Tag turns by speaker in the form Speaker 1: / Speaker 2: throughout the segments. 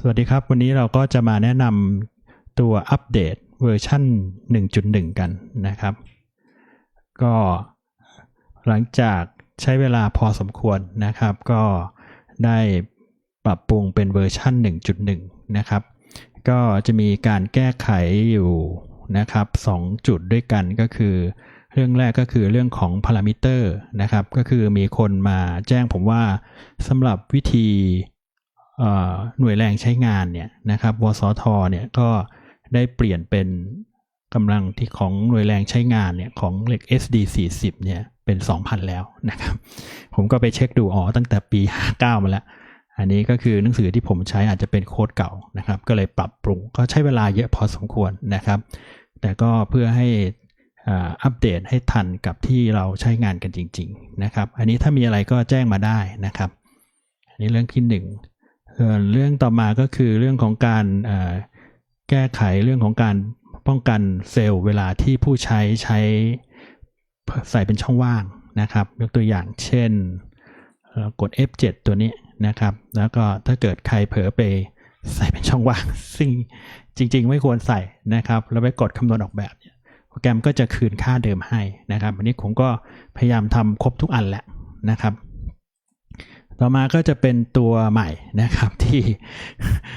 Speaker 1: สวัสดีครับ วันนี้เราก็จะมาแนะนำตัวอัปเดตเวอร์ชัน1.1 กันนะครับ ก็หลังจากใช้เวลาพอสมควรนะครับ ก็ได้ปรับปรุงเป็นเวอร์ชัน1.1 นะครับ ก็จะมีการแก้ไขอยู่นะครับ2จุดด้วยกันก็คือ เรื่องแรกก็คือเรื่องของพารามิเตอร์นะครับ ก็คือมีคนมาแจ้งผมว่าสำหรับวิธี หน่วยแรงใช้งานเนี่ยนะครับวสทเนี่ยก็ได้เปลี่ยนเป็นกำลังที่ของหน่วยแรงใช้งานเนี่ยของเหล็ก SD 40เนี่ยเป็น 2,000 แล้วนะครับ ผมก็ไปเช็คดูอ๋อตั้งแต่ปี 59 มาแล้ว อันนี้ก็คือหนังสือที่ผมใช้อาจจะเป็นโค้ดเก่านะครับ ก็เลยปรับปรุงก็ใช้เวลาเยอะพอสมควรนะครับ แต่ก็เพื่อให้อัปเดตให้ทันกับที่เราใช้งานกันจริง ๆ นะครับ อันนี้ถ้ามีอะไรก็แจ้งมาได้นะครับ อันนี้เรื่องที่หนึ่งส่วน เรื่องต่อมาก็คือเรื่องของการแก้ไขเรื่องของการป้องกันเซลล์เวลาที่ผู้ใช้ใช้ใส่เป็นช่องว่างนะครับ ยกตัวอย่างเช่นกด F7 ตัวนี้นะครับ แล้วก็ถ้าเกิดใครเผลอไปใส่เป็นช่องว่าง ซึ่งจริง ๆ ไม่ควรใส่นะครับ แล้วไปกดคำนวณออกแบบเนี่ยโปรแกรมก็จะคืนค่าเดิมให้นะครับ อันนี้ผมก็พยายามทำครบทุกอันแหละนะครับ ต่อมาก็จะเป็นตัวใหม่นะครับที่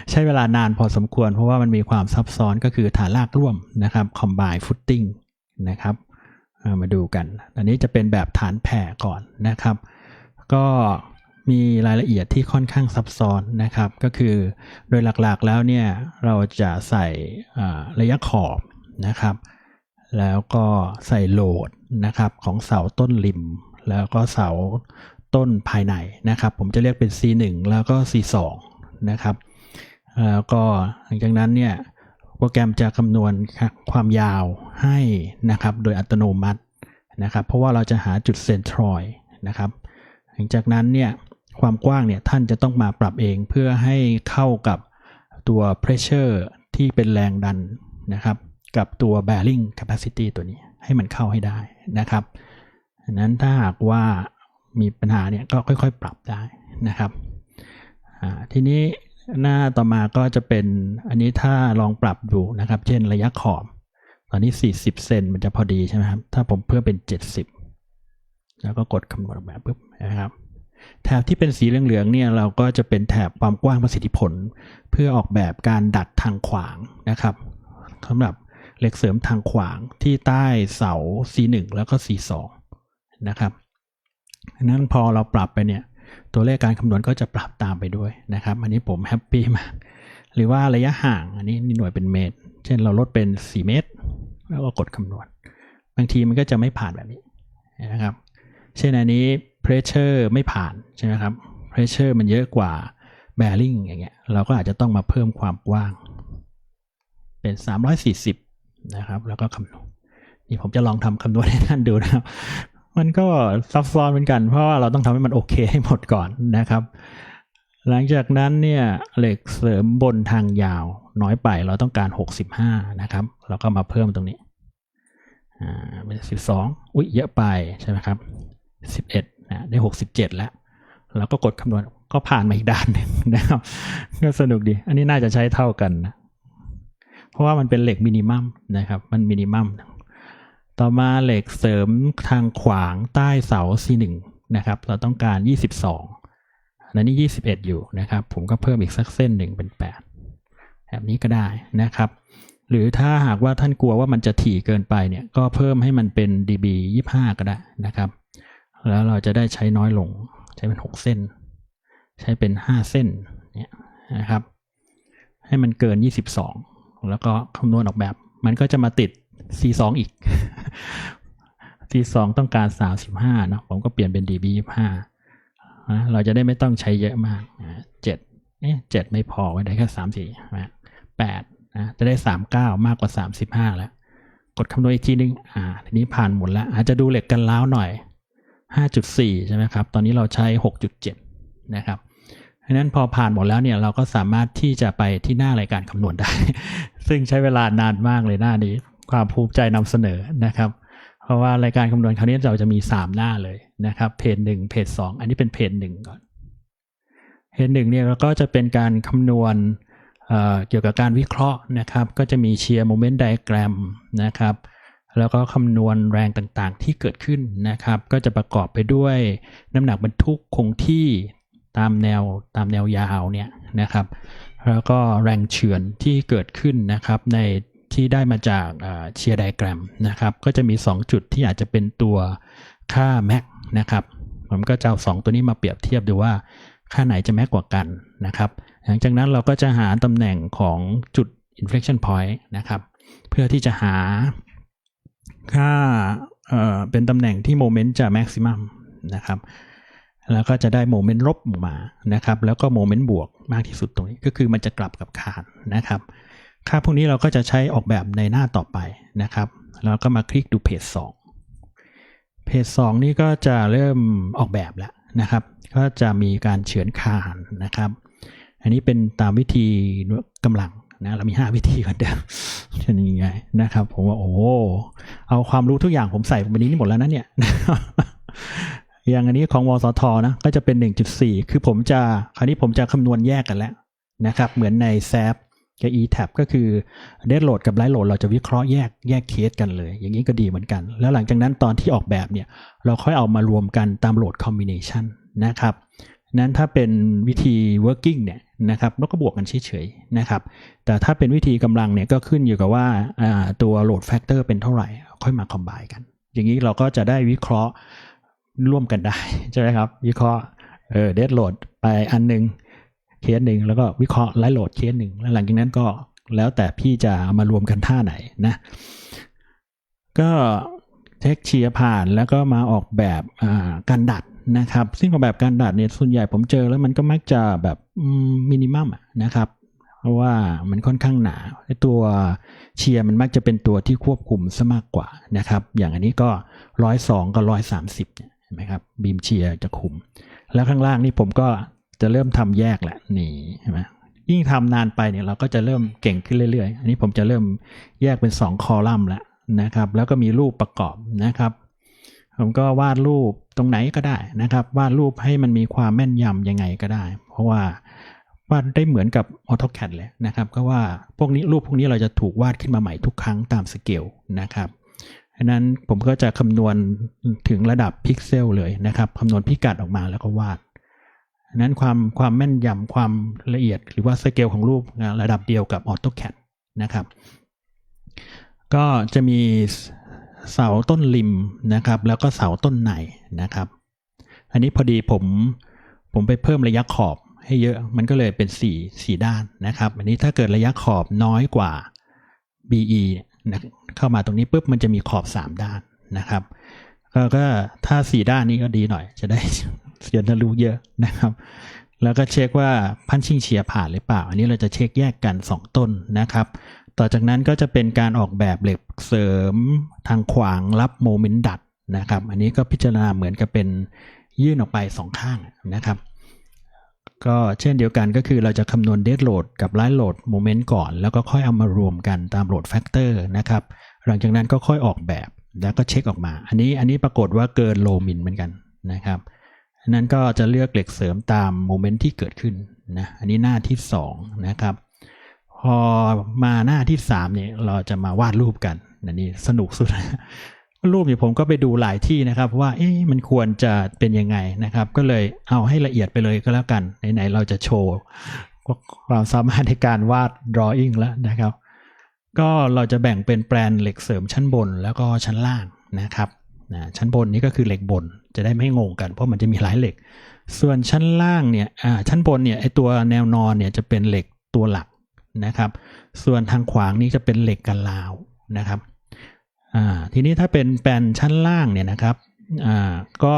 Speaker 1: ใช้เวลานานพอสมควร เพราะว่ามันมีความซับซ้อนก็คือฐานรากร่วมนะครับ combine footing นะครับามาดูกัน อันนี้จะเป็นแบบฐานแผ่ก่อนนะครับ ก็มีรายละเอียดที่ค่อนข้างซับซ้อนนะครับ ก็คือโดยหลักๆแล้วเนี่ยเราจะใส่ระยะขอบนะครับ แล้วก็ใส่โหลดนะครับของเสาต้นริม แล้วก็เสา ต้นภายในนะครับ ผมจะเรียกเป็น C1 แล้วก็ C2 นะครับแล้วก็หลังจากนั้นเนี่ยโปรแกรมจะคำนวณความยาวให้นะครับ โดยอัตโนมัตินะครับ เพราะว่าเราจะหาจุดเซนทรอยด์นะครับ หลังจากนั้นเนี่ยความกว้างเนี่ยท่านจะต้องมาปรับเองเพื่อให้เข้ากับตัว pressure ที่เป็นแรงดันนะครับ กับตัว bearing capacity ตัวนี้ให้มันเข้าให้ได้นะครับดังนั้นถ้าหากว่า มีปัญหาเนี่ยก็ค่อยๆ ปรับได้นะครับทีนี้หน้าต่อมาก็จะเป็นอันนี้ถ้าลองปรับดูนะครับ เช่นระยะขอบ ตอนนี้ 40 เซนมันจะพอดีใช่ไหมครับ ถ้าผมเพิ่มเป็น 70 แล้วก็กดคำนวณออกแบบปุ๊บนะครับแถบที่เป็นสีเหลืองๆเนี่ยเราก็จะเป็นแถบความกว้างประสิทธิผล เพื่อออกแบบการดัดทางขวางนะครับสำหรับเหล็กเสริมทางขวางที่ใต้เสา C1 แล้วก็ C2 นะครับ นั้นพอเราปรับไปเนี่ย ตัวเลขการคำนวณก็จะปรับตามไปด้วยนะครับ อันนี้ผมแฮปปี้มาก หรือว่าระยะห่าง อันนี้หน่วยเป็นเมตร เช่นเราลดเป็น 4 เมตร แล้วก็กดคำนวณ บางทีมันก็จะไม่ผ่านแบบนี้นะครับ เช่นอันนี้ pressure ไม่ผ่านใช่ไหมครับ pressure มันเยอะกว่า bearing อย่างเงี้ย เราก็อาจจะต้องมาเพิ่มความกว้าง เป็น 340 นะครับ แล้วก็คำนวณนี่ผมจะลองทำคำนวณให้ท่านดูนะครับ มันก็ซับซ้อนเหมือนกัน เพราะว่าเราต้องทำให้มันโอเคให้หมดก่อนนะครับ หลังจากนั้นเนี่ยเหล็กเสริมบนทางยาวน้อยไปเราต้องการ 65 นะครับ เราก็มาเพิ่มตรงนี้อ่าเป็น 12 อุ๊ยเยอะไปใช่ไหมครับ 11นะได้ 67 แล้วแล้วก็กดคำนวณก็ผ่านมาอีกด้านหนึ่งนะครับก็สนุกดี อันนี้น่าจะใช้เท่ากันนะ เพราะว่ามันเป็นเหล็กมินิมัมนะครับ มันมินิมัม ต่อมาเหล็กเสริมทางขวางใต้เสา C1 นะครับ เราต้องการ 22อันนี้21 อยู่นะครับ ผมก็เพิ่มอีกสักเส้นหนึ่งเป็น 8 แบบนี้ก็ได้นะครับ หรือถ้าหากว่าท่านกลัวว่ามันจะถี่เกินไปเนี่ย ก็เพิ่มให้มันเป็น dB 25 ก็ได้นะครับ แล้วเราจะได้ใช้น้อยลง ใช้เป็น 6 เส้น ใช้เป็น 5 เส้นเนี่ยนะครับ ให้มันเกิน 22 แล้วก็คำนวณออกแบบ มันก็จะมาติด C2 อีก C2 ต้องการ35เนอะผมก็เปลี่ยนเป็น dB 25นะเราจะได้ไม่ต้องใช้เยอะมากเจ็ดเอ๊ะเจ็ดไม่พอไว้ได้แค่สามสี่แปดนะจะได้สามเก้ามากกว่าสามสิบห้าแล้ว กดคำนวณอีกทีนึงอ่าทีนี้ผ่านหมดแล้ว อาจจะดูเหล็กกันล้าวหน่อยห้าจุดสี่ใช่ไหมครับ ตอนนี้เราใช้หกจุดเจ็ดนะครับเพราะนั้นพอผ่านหมดแล้วเนี่ยเราก็สามารถที่จะไปที่หน้ารายการคำนวณได้ ซึ่งใช้เวลานานมากเลยหน้านี้ ความภูมิใจนำเสนอนะครับ เพราะว่ารายการคำนวณคราวนี้เราจะมีสามหน้าเลยนะครับเพจหนึ่งเพจสองอันนี้เป็นเพจหนึ่งก่อนเพจหนึ่งเนี่ยเราก็จะเป็นการคำนวณเเกี่ยวกับการวิเคราะห์นะครับ ก็จะมีเชียร์โมเมนต์ไดแกรมนะครับแล้วก็คำนวณแรงต่างๆที่เกิดขึ้นนะครับ ก็จะประกอบไปด้วยน้ำหนักบรรทุกคงที่ตามแนวตามแนวยาวเนี่ยนะครับ แล้วก็แรงเฉือนที่เกิดขึ้นนะครับใน ที่ได้มาจากเชียร์ไดแกรมนะครับ ก็จะมี 2 จุดที่อาจจะเป็นตัวค่าแม็กนะครับ ผมก็จะเอาสองตัวนี้มาเปรียบเทียบดูว่าค่าไหนจะแม็กกว่ากันนะครับ หลังจากนั้นเราก็จะหาตำแหน่งของจุด inflection point นะครับ เพื่อที่จะหาค่าเอ่อเป็นตำแหน่งที่โมเมนต์จะ maximum นะครับแล้วก็จะได้โมเมนต์ลบออกมานะครับ แล้วก็โมเมนต์บวกมากที่สุดตรงนี้ก็คือมันจะกลับกับคานนะครับ ค่าพวกนี้เราก็จะใช้ออกแบบในหน้าต่อไปนะครับ แล้วก็มาคลิกดูเพจ2เพจ2นี่ก็จะเริ่มออกแบบแล้วนะครับ ก็จะมีการเฉือนคานนะครับ อันนี้เป็นตามวิธีกำลังนะเรามี 5 วิธีกันเดิมจะยังไงนะครับ ผมว่าโอ้เอาความรู้ทุกอย่างผมใส่ไปในนี้หมดแล้วนะเนี่ยอย่างอันนี้ของวสทนะก็จะเป็น 1.4 คือผมจะคราวนี้ผมจะคำนวณแยกกันแล้วนะครับ เหมือนใน s a p กับ eTap ก็คือ dead load กับ light load เราจะวิเคราะห์แยกแยกเคสกันเลย อย่างนี้ก็ดีเหมือนกัน แล้วหลังจากนั้นตอนที่ออกแบบเนี่ย เราค่อยเอามารวมกันตาม load combination นะครับ นั้นถ้าเป็นวิธี working เนี่ยนะครับแล้วก็บวกกันเฉยๆนะครับ แต่ถ้าเป็นวิธีกำลังเนี่ยก็ขึ้นอยู่กับว่าตัว load factor เป็นเท่าไหร่ ค่อยมา combine กัน อย่างนี้เราก็จะได้วิเคราะห์ร่วมกันได้ใช่ไหมครับ วิเคราะห์เออ dead load ไปอันหนึ่ง เคสหนึ่งแล้วก็วิเคราะห์ไลท์โหลดเคสหนึ่งแล้วหลังจากนั้นก็แล้วแต่พี่จะเอามารวมกันท่าไหนนะ ก็เทคเชียร์ผ่านแล้วก็มาออกแบบการดัดนะครับ ซึ่งออกแบบการดัดเนี่ยส่วนใหญ่ผมเจอแล้วมันก็มักจะแบบมินิมัมนะครับเพราะว่ามันค่อนข้างหนาตัวเชียร์มันมักจะเป็นตัวที่ควบคุมซะมากกว่านะครับ อย่างอันนี้ก็ร้อยสองกับร้อยสามสิบเห็นไหมครับบีมเชียร์จะคุม แล้วข้างล่างนี่ผมก็ จะเริ่มทำแยกแหละนี่ใช่ไหมยิ่งทำนานไปเนี่ยเราก็จะเริ่มเก่งขึ้นเรื่อยๆ อันนี้ผมจะเริ่มแยกเป็น 2 คอลัมน์แล้วนะครับ แล้วก็มีรูปประกอบนะครับ ผมก็วาดรูปตรงไหนก็ได้นะครับ วาดรูปให้มันมีความแม่นยำยังไงก็ได้ เพราะว่าวาดได้เหมือนกับ AutoCAD เลยนะครับ ก็ว่าพวกนี้รูปพวกนี้เราจะถูกวาดขึ้นมาใหม่ทุกครั้งตามสเกลนะครับดังนั้นผมก็จะคำนวณถึงระดับพิกเซลเลยนะครับคำนวณพิกัดออกมาแล้วก็วาด นั้นความความแม่นยำความละเอียดหรือว่าสเกลของรูประดับเดียวกับ AutoCAD นะครับ ก็จะมีเสาต้นริมนะครับ แล้วก็เสาต้นในนะครับ อันนี้พอดีผมผมไปเพิ่มระยะขอบให้เยอะมันก็เลยเป็นสี่สี่ด้านนะครับ อันนี้ถ้าเกิดระยะขอบน้อยกว่า BE นะเข้ามาตรงนี้ปุ๊บมันจะมีขอบ 3 ด้านนะครับก็ถ้า 4 ด้านนี้ก็ดีหน่อย จะได้ เสียนรู้เยอะนะครับ แล้วก็เช็คว่าพันชิงเฉียผ่านหรือเปล่า อันนี้เราจะเช็คแยกกัน 2 ต้นนะครับ ต่อจากนั้นก็จะเป็นการออกแบบเหล็กเสริมทางขวางรับโมเมนต์ดัดนะครับ อันนี้ก็พิจารณาเหมือนกับเป็นยื่นออกไปสองข้างนะครับ ก็เช่นเดียวกันก็คือเราจะคำนวณเดดโหลดกับไลท์โหลดโมเมนต์ก่อน แล้วก็ค่อยเอามารวมกันตามโหลดแฟกเตอร์นะครับ หลังจากนั้นก็ค่อยออกแบบแล้วก็เช็คออกมา อันนี้อันนี้ปรากฏว่าเกินโลมินเหมือนกันนะครับ นั้นก็จะเลือกเหล็กเสริมตามโมเมนต์ที่เกิดขึ้นนะอันนี้หน้าที่2นะครับ พอมาหน้าที่3เนี่ยเราจะมาวาดรูปกันอันนี้สนุกสุดรูปเนี่ยผมก็ไปดูหลายที่นะครับว่าเอ๊ะมันควรจะเป็นยังไงนะครับ ก็เลยเอาให้ละเอียดไปเลยก็แล้วกันไหนๆเราจะโชว์ความสามารถในการวาด drawing แล้วนะครับ ก็เราจะแบ่งเป็นแปลนเหล็กเสริมชั้นบนแล้วก็ชั้นล่างนะครับนะชั้นบนนี้ก็คือเหล็กบน จะได้ไม่งงกันเพราะมันจะมีหลายเหล็ก ส่วนชั้นล่างเนี่ยชั้นบนเนี่ยไอตัวแนวนอนเนี่ยจะเป็นเหล็กตัวหลักนะครับ ส่วนทางขวางนี้จะเป็นเหล็กกันลาวนะครับทีนี้ถ้าเป็นแปลนชั้นล่างเนี่ยนะครับก็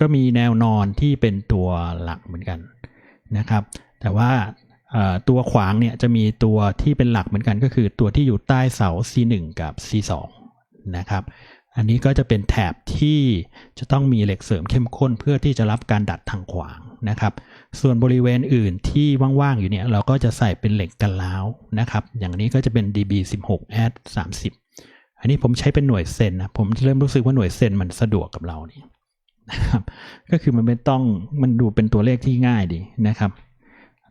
Speaker 1: ก็มีแนวนอนที่เป็นตัวหลักเหมือนกันนะครับ แต่ว่าตัวขวางเนี่ยจะมีตัวที่เป็นหลักเหมือนกันก็คือตัวที่อยู่ใต้เสา C1 กับ C2 นะครับ อันนี้ก็จะเป็นแถบที่จะต้องมีเหล็กเสริมเข้มข้นเพื่อที่จะรับการดัดทางขวางนะครับ ส่วนบริเวณอื่นที่ว่างๆอยู่เนี่ยเราก็จะใส่เป็นเหล็กกันล้าวนะครับ อย่างนี้ก็จะเป็น db16 add 30อันนี้ผมใช้เป็นหน่วยเซนนะผมเริ่มรู้สึกว่าหน่วยเซนมันสะดวกกับเรานี่นะครับ ก็คือมันไม่ต้องมันดูเป็นตัวเลขที่ง่ายดีนะครับ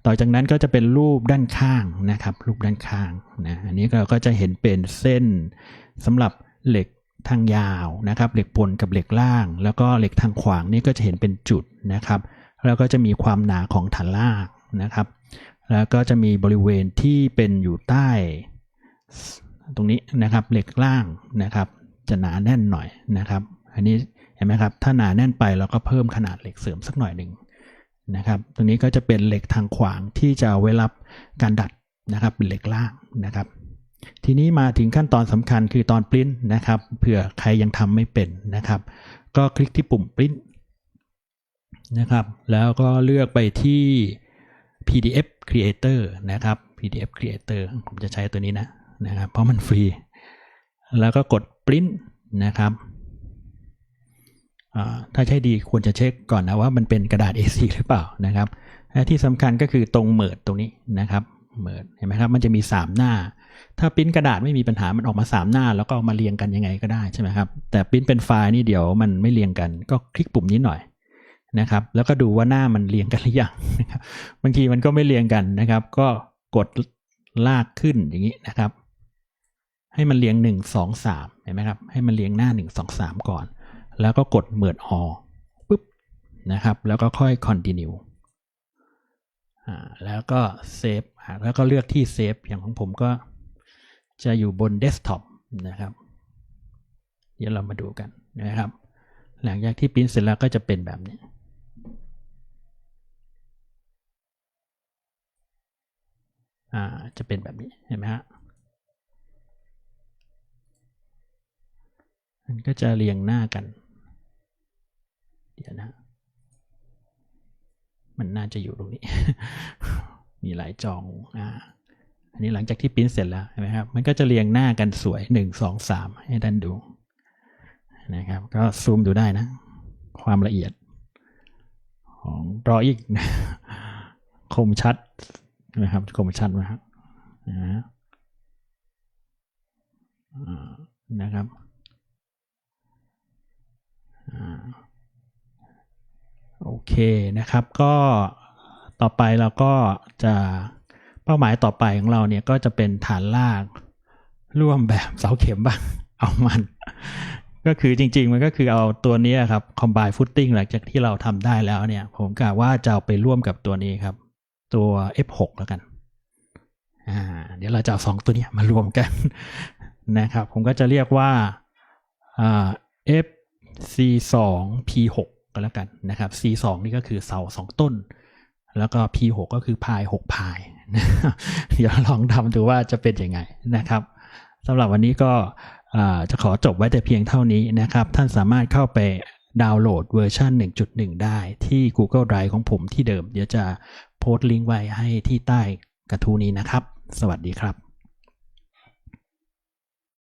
Speaker 1: ต่อจากนั้นก็จะเป็นรูปด้านข้างนะครับ รูปด้านข้างนะอันนี้เราก็จะเห็นเป็นเส้นสำหรับเหล็ก ทางยาวนะครับ เหล็กบนกับเหล็กล่าง แล้วก็เหล็กทางขวางนี่ก็จะเห็นเป็นจุดนะครับ แล้วก็จะมีความหนาของฐานล่างนะครับ แล้วก็จะมีบริเวณที่เป็นอยู่ใต้ ตรงนี้นะครับเหล็กล่างนะครับ จะหนาแน่นหน่อยนะครับ อันนี้เห็นไหมครับถ้าหนาแน่นไปเราก็เพิ่มขนาดเหล็กเสริมสักหน่อยหนึ่งนะครับ ตรงนี้ก็จะเป็นเหล็กทางขวางที่จะเอาไว้รับการดัดนะครับเป็นเหล็กล่างนะครับ ทีนี้มาถึงขั้นตอนสำคัญคือตอนปริ้นนะครับเผื่อใครยังทำไม่เป็นนะครับ ก็คลิกที่ปุ่มปริ้นนะครับ แล้วก็เลือกไปที่ PDF Creator นะครับ PDF Creator ผมจะใช้ตัวนี้นะนะครับ เพราะมันฟรี แล้วก็กด print นะครับถ้าใช้ดีควรจะเช็คก่อนนะว่ามันเป็นกระดาษ A4 หรือเปล่านะครับและที่สำคัญก็คือตรงเมิดตรงนี้นะครับเมิดเห็นไหมครับ มันจะมี 3 หน้า ถ้าปริ้นกระดาษไม่มีปัญหามันออกมา 3 หน้า แล้วก็เอามาเรียงกันยังไงก็ได้ใช่ไหมครับ แต่ปริ้นเป็นไฟล์นี่เดี๋ยวมันไม่เรียงกัน ก็คลิกปุ่มนี้หน่อยนะครับ แล้วก็ดูว่าหน้ามันเรียงกันหรือยังนะครับบางทีมันก็ไม่เรียงกันนะครับ ก็กดลากขึ้นอย่างนี้นะครับ ให้มันเรียงหนึ่งสองสามเห็นไหมครับ ให้มันเรียงหน้าหนึ่งสองสามก่อน แล้วก็กดเหมิดอปุ๊บนะครับ แล้วก็ค่อย continue อ่าแล้วก็เซฟอ่าแล้วก็เลือกที่เซฟอย่างของผมก็ จะอยู่บนเดสก์ท็อปนะครับ เดี๋ยวเรามาดูกันนะครับ หลังจากที่ปริ้นเสร็จแล้วก็จะเป็นแบบนี้อ่าจะเป็นแบบนี้เห็นไหมฮะมันก็จะเรียงหน้ากัน เดี๋ยวนะ มันน่าจะอยู่ตรงนี้ มีหลายจองอ่า อันนี้หลังจากที่ปริ้นเสร็จแล้วนไหมครับ มันก็จะเรียงหน้ากันสวยหนึ่งสองสามให้ท่านดูนะครับ ก็ซูมดูได้นะ ความละเอียด ของรออีกคมชัดนะครับคมชัดไหมครับนะอ่านะครับโอเคนะครับ ก็ต่อไปเราก็จะ เป้าหมายต่อไปของเราเนี่ยก็จะเป็นฐานลากร่วมแบบเสาเข็มบ้าง เอามัน ก็คือจริง ๆ มันก็คือเอาตัวนี้ครับ combine footing หลังจากที่เราทำได้แล้วเนี่ย ผมกะว่าจะเอาไปร่วมกับตัวนี้ครับ ตัว F6 แล้วกันอ่าเดี๋ยวเราจะเอาสองตัวนี้มารวมกันนะครับ ผมก็จะเรียกว่าอ่า FC2 P6 ก็แล้วกันนะครับ C2 นี่ก็คือเสาสองต้น แล้วก็ P6 ก็คือพาย6พายเดี๋ยวลองทำดูว่าจะเป็นยังไงนะครับสำหรับวันนี้ก็จะขอจบไว้แต่เพียงเท่านี้นะครับ ท่านสามารถเข้าไปดาวน์โหลดเวอร์ชัน1.1 ได้ที่ Google Drive ของผมที่เดิม เดี๋ยวจะโพสต์ลิงก์ไว้ให้ที่ใต้กระทู้นี้นะครับ สวัสดีครับ